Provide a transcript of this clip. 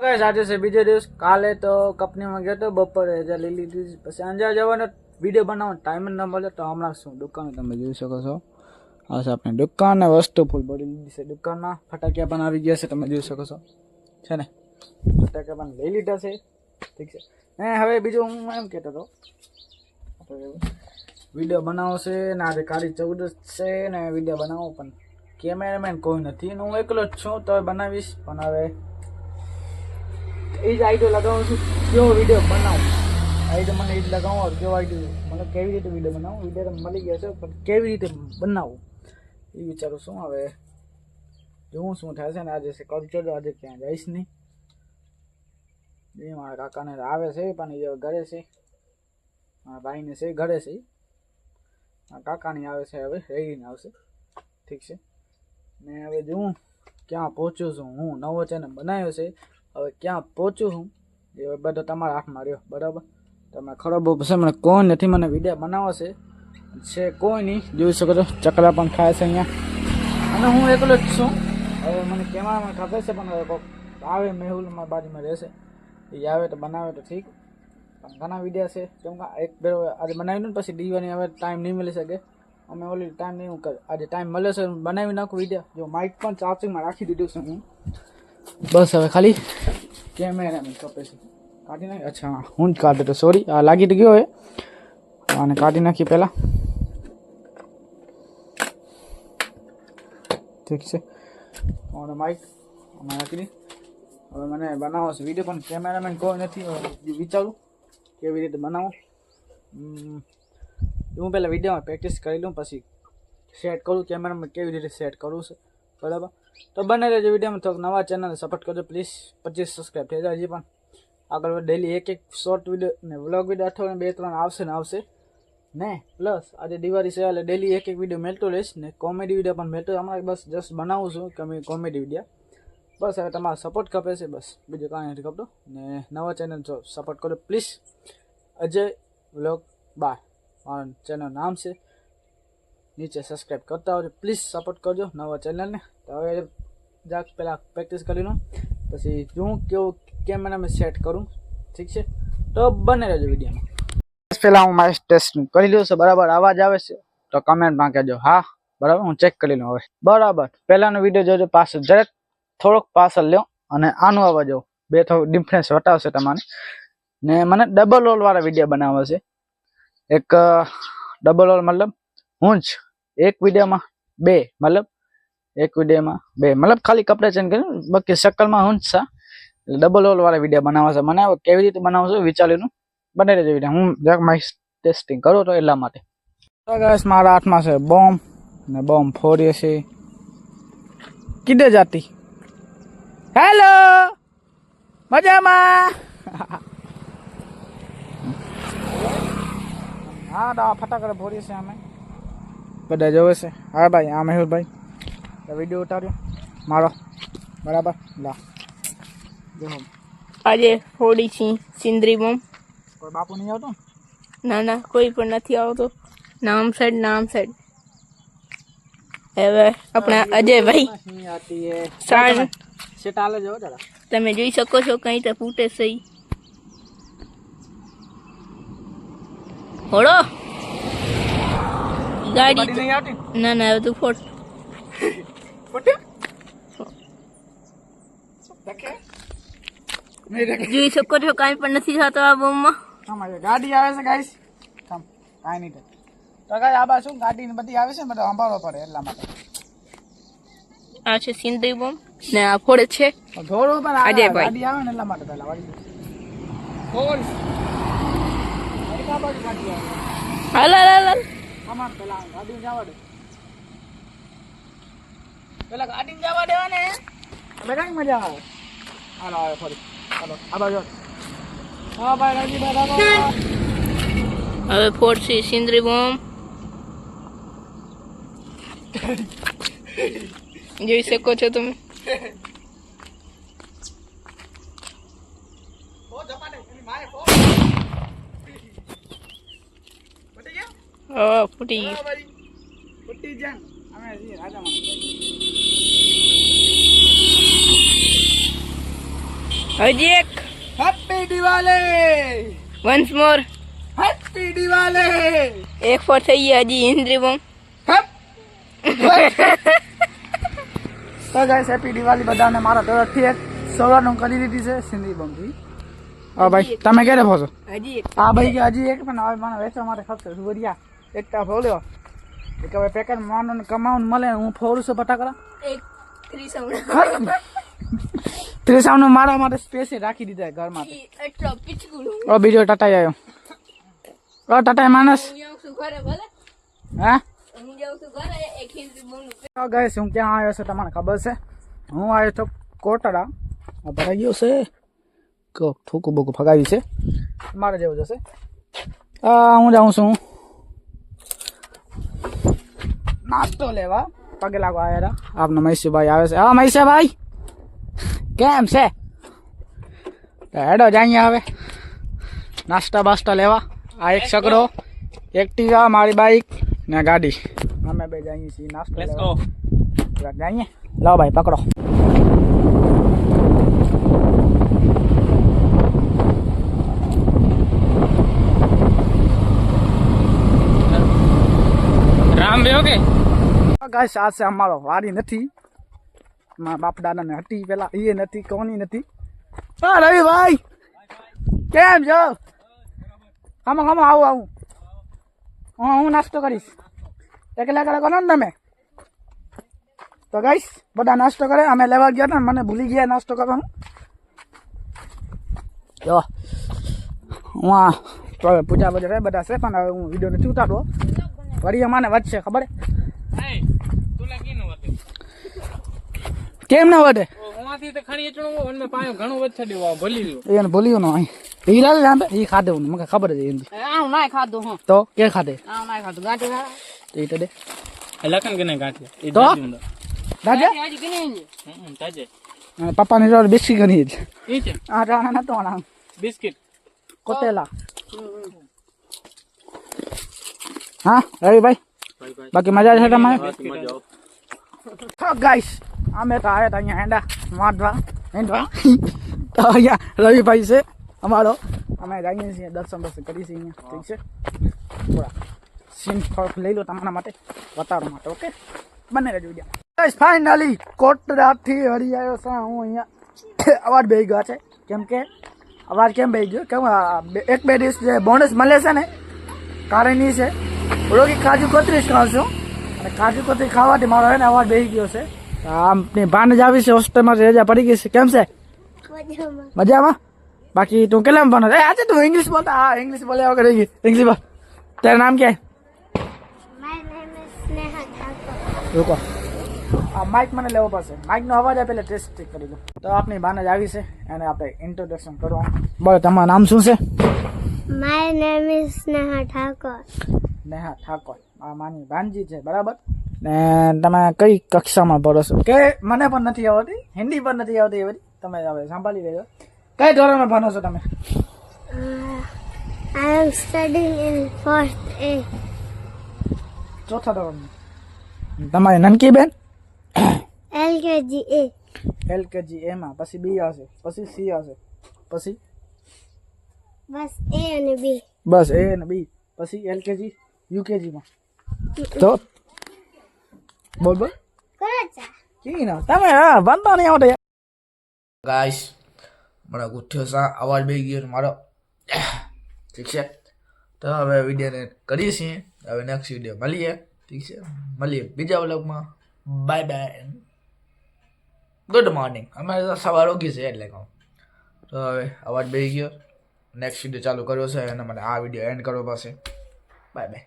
Guys આજે છે બીજો દિવસ. કાલે તો કંપનીમાં ગયો તો બપોરે રજા લઈ લીધી પછી અંજાર જવાનો વીડિયો બનાવવાનો ટાઈમ જ ન મળે તો હમણાં શું દુકાને તમે જોઈ શકો છો. આ છે આપણી દુકાન વસ્તુ ફૂલ ભરી લીધી છે દુકાનમાં. ફટાકિયા પણ આવી ગયા છે, તમે જોઈ શકો છો. છે ને? ફટાકિયા પણ લઈ લીધા છે. ઠીક છે. ને હવે બીજું હું એમ કહેતો હતો. વીડિયો બનાવો છે ને આજે કાળી ચૌદસ છે ને વીડિયો બનાવો, પણ કેમેરામેન કોઈ નથી. ને હું એકલો જ છું તો બનાવીશ. પણ હવે એ જ આઈડિયો લગાવું છું. કેવો વીડિયો બનાવું? આઈડિયો મને એ જ લગાવો કેવો આઈડિયો મને કેવી રીતે વીડિયો બનાવું? વીડિયો તો મળી ગયા છે, પણ કેવી રીતે બનાવવું એ વિચારું છું હવે. જોઉં શું છે ને, આજે કલ્ચર આજે ક્યાં જઈશ નહીં. એ મારા કાકાને આવે છે, પણ એ ઘરે છે. મારા ભાઈને છે, ઘરે છે. મારા કાકાની આવે છે હવે, રહીને આવશે. ઠીક છે. ને હવે જોઉં ક્યાં પહોંચ્યો છું, હું નવો ચેનલ બનાવ્યો છે. હવે ક્યાં પહોંચ્યું હું? એ હવે બધો તમારા હાથમાં રહ્યો, બરાબર? તમે ખરાબ છે મને કોઈ નથી, મને વીડિયો બનાવવો છે. છે કોઈ નહીં, જોઈ શકો છો, ચકલા પણ ખાય છે અહીંયા. અને હું એકલો જ છું. હવે મને કેમેરામાં ખબર છે, પણ હવે કોક આવે મેહુલ મારા બાજુમાં રહેશે. એ આવે તો બનાવે તો ઠીક. પણ ઘણા વીડિયો છે, કેમ કે એક બે આજે બનાવ્યું ને પછી દીવાની હવે ટાઈમ નહીં મળી શકે. અમે ઓલી ટાઈમ નહીં હું કર આજે ટાઈમ મળે છે બનાવી નાખું વીડિયો જો માઇક પણ ચાર્જિંગમાં રાખી દીધું છે હું. બસ હવે ખાલી કેમેરામાં કપે છે કાઢી નાખી અચ્છા હા, હું જ કાઢતો તો સોરી આ લાગી તો ગયો હવે આને કાઢી નાખી પહેલાં ઠીક છે અને માઇક અમે નાખી દી હવે મને બનાવો છે વીડિયો પણ કેમેરામેન કોઈ નથી હવે વિચારું કેવી રીતે બનાવું હમ, હું પહેલાં વિડીયોમાં પ્રેક્ટિસ કરી લઉં પછી સેટ કરું કેમેરામાં કેવી રીતે સેટ કરવું છે બરાબર તો બને રહેજો વિડીયોમાં થોડોક નવા ચેનલને સપોર્ટ કરજો. પ્લીઝ પચીસ સબસ્ક્રાઈબ થઈ જાય હજી પણ. આગળ ડેલી એક એક શોર્ટ વીડિયો ને વ્લોગ વીડિયો અઠવાડિયે બે ત્રણ આવશે ને આવશે. ને પ્લસ આજે દિવાળી છે એટલે ડેલી એક એક વીડિયો મેળતો રહીશ ને કોમેડી વીડિયો પણ મેળતો હમણાં બસ જસ્ટ બનાવું છું કે કોમેડી વીડિયો બસ હવે તમારો સપોર્ટ ખપે છે બસ. બીજું કાંઈ નથી ખપતું. ને નવા ચેનલ જો સપોર્ટ કરો પ્લીઝ અજય વ્લોગ બાર. મારું ચેનલ નામ છે. નીચે સબસ્ક્રાઈબ કરતા આવજો પ્લીઝ સપોર્ટ કરજો નવા ચેનલને તો હવે જાક પહેલાં પ્રેક્ટિસ કરી લઉં. પછી હું કેવું કેમેરા મેં સેટ કરું. ઠીક છે? તો બને રહેજો વિડીયોમાં પહેલાં હું મારી ટેસ્ટ કરી લઉં છું. બરાબર અવાજ આવે છે. તો કમેન્ટમાં કહેજો. હા, બરાબર? હું ચેક કરી લઉં હવે. બરાબર. પહેલાંનો વીડિયો જોજો, પાછળ જરાક થોડોક પાછળ લ્યો અને આનું અવાજ જો બે થોડું ડિફરન્સ વટાવશે તમારે. ને મને ડબલ ઓલવાળા વાળા વીડિયો બનાવવા છે. એક ડબલ ઓલ મતલબ હું જ એક વિડીયોમાં બે, મતલબ? એક વિડીયોમાં બે. મતલબ ખાલી કપડે ચેન્જ કર્યું બાકી શકલમાં હું જ છે. એટલે ડબલ ઓલ વાળા વીડિયો બનાવવા છે. મને કેવી રીતે બનાવશું વિચાર્યું બને રહેજો વીડિયો. હું જરાક મારી ટેસ્ટિંગ કરું તો એટલા માટે. મારા હાથમાં છે બોમ્બ ને બોમ્બ ફોડીએ છે. કીધે જાતી. હેલો મજામાં? હા ફટાકડા ફોડીએ છે અમે. બધા જોવે છે. હા ભાઈ આ મેહુલભાઈ વીડિયો ઉતાર્યો. મારો. બરાબર? લા. આજે હોડી છી સિંદરી બોમ. કોઈ બાપુ નહીં આવતો? ના ના કોઈ પણ નથી આવતો. નામ સાઈડ નામ સાઈડ હવે આપણા અજયભાઈ સાંજ સેટ જો જરા. તમે જોઈ શકો છો કઈ તો ફૂટે સહી હોડો ગાડી નહીં આવતી? ના ના બધું ફોટ. જોઈ શકો છો કાંઈ પણ નથી થતો આ બોમ્બમાં. ગાડી આવે છે ગાઈસ. કામ કાંઈ નહીં તો ગાઈ આ બાજુ ગાડી ને બધી આવે છે ને બધું સંભાળવો પડે એટલા માટે. આ છે સિંધી બોમ્બ ને આ ફોડે છે. થોડું પણ આ ગાડી આવે ને એટલા માટે પહેલા વાળી આવે. હાલ હાલ હાલ. હાલ. પેલા ગાડી જવા દે. પેલા ગાડી જવા દેવા ને હવે કઈ મજા આવે? હાલો આવે ફરી. હાલો આ બાજુ હા ભાઈ ગાડી બરાબર હવે ફોડ સિંદરી બોમ્બ. જોઈ શકો છો તમે ઓ જમાને એની માએ ફોન પટી ગયા ફૂટી ગયું. ફૂટી જાન અમે રાજા હજી એક. Happy Diwali once more happy Diwali એક ફોર થઈ ગયા હજી ઇન્દ્રી હેપ તો ગાઈસ હેપી દિવાળી બધાને. મારા તરફથી એક સવારનું કરી દીધી છે સિંધી બંધી હા ભાઈ. તમે ક્યારે પહોંચો હજી હા ભાઈ કે હજી એક પણ હવે મને વેચવા માટે ખપશે એકતા ફોલ્યો એક હવે પેકેટ માનો ને કમાવું મળે હું ફોરું છું ફટાકડા. એક થ્રી મારા માટે સ્પેશિયલ રાખી દીધા ઘર માટે. એટલો પીચકુડું. ઓ બીજો ટાટા આવ્યો. ઓ ટાટા માણસ. હું હા? હું ગઈશ હું ક્યાં આવ્યો છું તમને ખબર છે? હું આવ્યો છું કોટડા. ભરાઈ ગયો છે. કો બોકું બૂકું ફગાવ્યું છે. મારે જેવું જશે હા હું જાઉં છું. નાસ્તો લેવા પગે લાગો આવ્યા આપનો મહેશુભાઈ આવે છે હા મહેશાભાઈ કેમ છે તો હેડો જઈએ હવે નાસ્તા બાસ્તા લેવા આ એક છકડો એક્ટિવા મારી બાઈક ને ગાડી અમે બે જઈએ છીએ નાસ્તો લેવા જરાક જઈએ લાવો ભાઈ પકડો ગાઈસ આ અમારો વાડી નથી. મારા બાપ દાદાને હતી પેલા એ નથી, કોની નથી. હા રવિભાઈ કેમ છો? ખમો ખમો આવું આવું. હા, હું નાસ્તો કરીશ. એકલા એકલા કરો ને તમે? તો ગાઈસ, બધા નાસ્તો કરે. અમે લેવા ગયા હતા મને ભૂલી ગયા નાસ્તો કરવાનું. જો, હું આ પૂજા એ બધા છે પણ હવે હું વીડિયો નથી ઉતારતો. વળી અમાને વધશે, ખબર હે? તું લાગી નો હતું કેમ ના વધે ઉમાંથી તો ખણી હોય અને પાયો ઘણો વચ્ચે દેવા ભલી રહ્યો. એને ભૂલ્યું ન અહીં. હીરા લાંબે એ ખાધે હું મને ખબર જ એની આવું ના ખાધું હું. તો કે ખાધે? આવું ના ખાધું ગાંઠી ના તો દે. લખન કે તો? કે નહીં હમ, બિસ્કી ગણી છે? આ રાણા નતો આના બિસ્કિટ? કોટેલા હા રવિભાઈ? ભાઈ ભાઈ. બાકી મજા છે તમારે? ગાઈસ. અમે તો આવ્યા હતા અહીંયા હેંડા વાંધવા હેંડવા. તો અહીંયા રવિભાઈ છે અમારો. અમે જઈએ છીએ, દર્શન દર્શન કરીએ છીએ અહીંયા. ઠીક છે? થોડા સીન થોડોક લઈ લો તમારા માટે વતારો માટે, ઓકે? બંને રહેજો વીડિયો ફાઇનલી કોટરાથી હરી આવ્યો છે હું અહીંયા. અવાજ બે ગયો છે. કેમ કે અવાજ કેમ બે ગયો? કેમ એક બે દિવસ જે બોનસ મળે છે ને કારણની છે. રોગી કાજુ કતરી જ છું અને કાજુ કતરી ખાવાથી મારો એને અવાજ બે ગયો છે. આમની ભાન જ આવી છે હોસ્ટેલમાં રજા પડી ગઈ છે. કેમ છે? મજામાં. બાકી તું કેટલા ભણો? એ આજે તું ઇંગ્લિશ બોલતા હા ઇંગ્લિશ બોલ્યા વગર રહી ગઈ ઇંગ્લિશ બોલ. તારું નામ ક્યાં. રૂકો. આ માઇક મને લેવો પડશે. માઇકનો અવાજ આ પહેલાં ટેસ્ટ કરી દો તો આપની બાન જ આવી છે અને આપણે ઇન્ટ્રોડક્શન કરવાનું. બોલો તમારું નામ શું છે? My name is Neha Thakor Neha Thakor આ માની ભાનજી છે બરાબર? ને તમે કઈ કક્ષામાં ભણો છો? કે મને પણ નથી આવડતી હિન્દી પણ નથી આવતી એવી તમે હવે સાંભળી લેજો. કઈ ધોરણમાં ભણો છો તમે? I am studying in first એ ચોથા ધોરણમાં. તમારી નનકી બેન? એલકેજી એ એલકેજી એમાં પછી બી આવશે પછી સી આવશે પછી? બસ એ અને બી બસ એ અને બી પછી એલકેજી યુકેજીમાં તો બોલ બોલ. તમે હા ભણતા નહીં આવડે. ગાઈસ મારા ગુઠ્ઠો સા અવાજ બે ગયો મારો. ઠીક છે. તો હવે વિડીયોને કરીએ છીએ. હવે નેક્સ્ટ વીડિયો મળીએ. ઠીક છે. મળીએ બીજા વ્લોગમાં. બાય બાય ગુડ મોર્નિંગ અમારે તો સવાર ઓગી છે એટલે કહું. તો હવે અવાજ બે ગયો. નેક્સ્ટ વીડિયો ચાલુ કર્યો છે અને મને આ વીડિયો એન્ડ કરવો પડશે. Bye bye